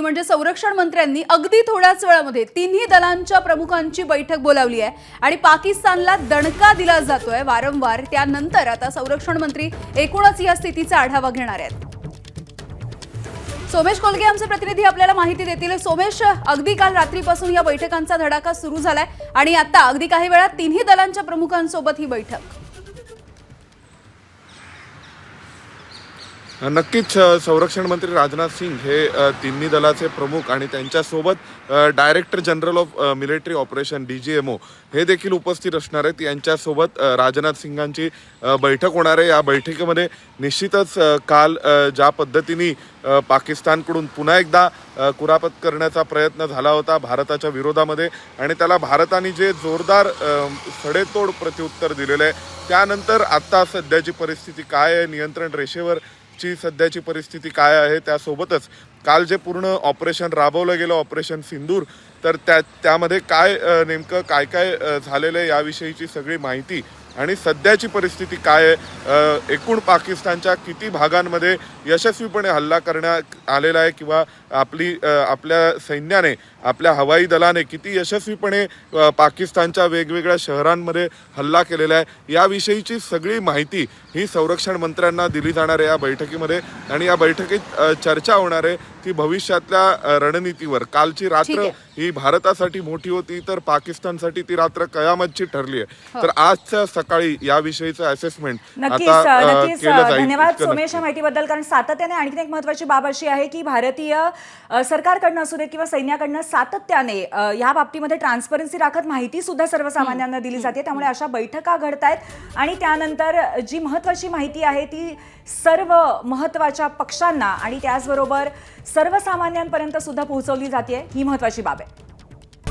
ती म्हणजे संरक्षण मंत्र्यांनी अगदी थोड्याच वेळामध्ये तिन्ही दलांच्या प्रमुखांची बैठक बोलावली आहे. आणि पाकिस्तानला दणका दिला जातोय वारंवार. त्यानंतर आता संरक्षण मंत्री एकूणच या स्थितीचा आढावा घेणार आहेत. सोमेश कोलगे आमचे प्रतिनिधी आपल्याला माहिती देतील. सोमेश अगदी काल रात्रीपासून या बैठकांचा धडाका सुरू झालाय. आणि आता अगदी काही वेळात तिन्ही दलांच्या प्रमुखांसोबत ही बैठक. नक्कीच संरक्षण मंत्री राजनाथ सिंग हे तिन्ही दलाचे प्रमुख आणि त्यांच्यासोबत director general of military operation D G M O हे देखील उपस्थित असणार आहेत. यांच्यासोबत राजनाथ सिंगांची बैठक होणार आहे. या बैठकीमध्ये निश्चितच काल ज्या पद्धतीने पाकिस्तानकडून पुन्हा एकदा कुरापत करण्याचा प्रयत्न झाला होता भारताच्या विरोधामध्ये आणि त्याला भारताने जे जोरदार सडेतोड प्रत्युत्तर दिलेलं आहे त्यानंतर आत्ता सध्याची परिस्थिती काय आहे नियंत्रण रेषेवर ची सध्याची परिस्थिती काय आहे त्यासोबतच काल जे पूर्ण ऑपरेशन राबवलं गेलं ऑपरेशन सिंदूर तर त्या त्यामध्ये काय नेमकं काय काय झालेलं आहे याविषयीची सगळी माहिती आणि सध्याची परिस्थिती काय आहे? एकूण पाकिस्तानच्या किती भागांमध्ये यशस्वीपणे हल्ला करण्यात आलेला आहे किंवा आपली आपल्या सैन्याने आपल्या हवाई दलाने किती यशस्वीपणे पाकिस्तानच्या वेगवेगळ्या शहरांमध्ये हल्ला केलेला आहे? याविषयीची सगळी माहिती ही संरक्षण मंत्र्यांना दिली जाणार आहे या बैठकीमध्ये आणि या बैठकीत चर्चा होणार आहे. ती भविष्यातल्या रणनीतीवर. कालची रात्र ही भारतासाठी मोठी होती तर पाकिस्तानसाठी ती रात्र कयामतची ठरली आहे. तर आजच्या सकाळी याविषयीचं असेसमेंट आता केलं जाईल. धन्यवाद सोमेश माहितीबद्दल कारण सातत्याने आणखीन एक महत्वाची बाब अशी आहे की भारतीय सरकारकडनं असू दे किंवा सैन्याकडनं सातत्याने या बाबतीमध्ये ट्रान्सपरन्सी राखत माहिती सुद्धा सर्वसामान्यांना दिली जाते. त्यामुळे अशा बैठका घडतायत. आणि त्यानंतर जी महत्वाची माहिती आहे ती सर्व महत्त्वाच्या पक्षांना आणि त्याचबरोबर सर्वसामान्यांपर्यंत सुद्धा पोहोचवली जाते. ही महत्वाची बाब आहे.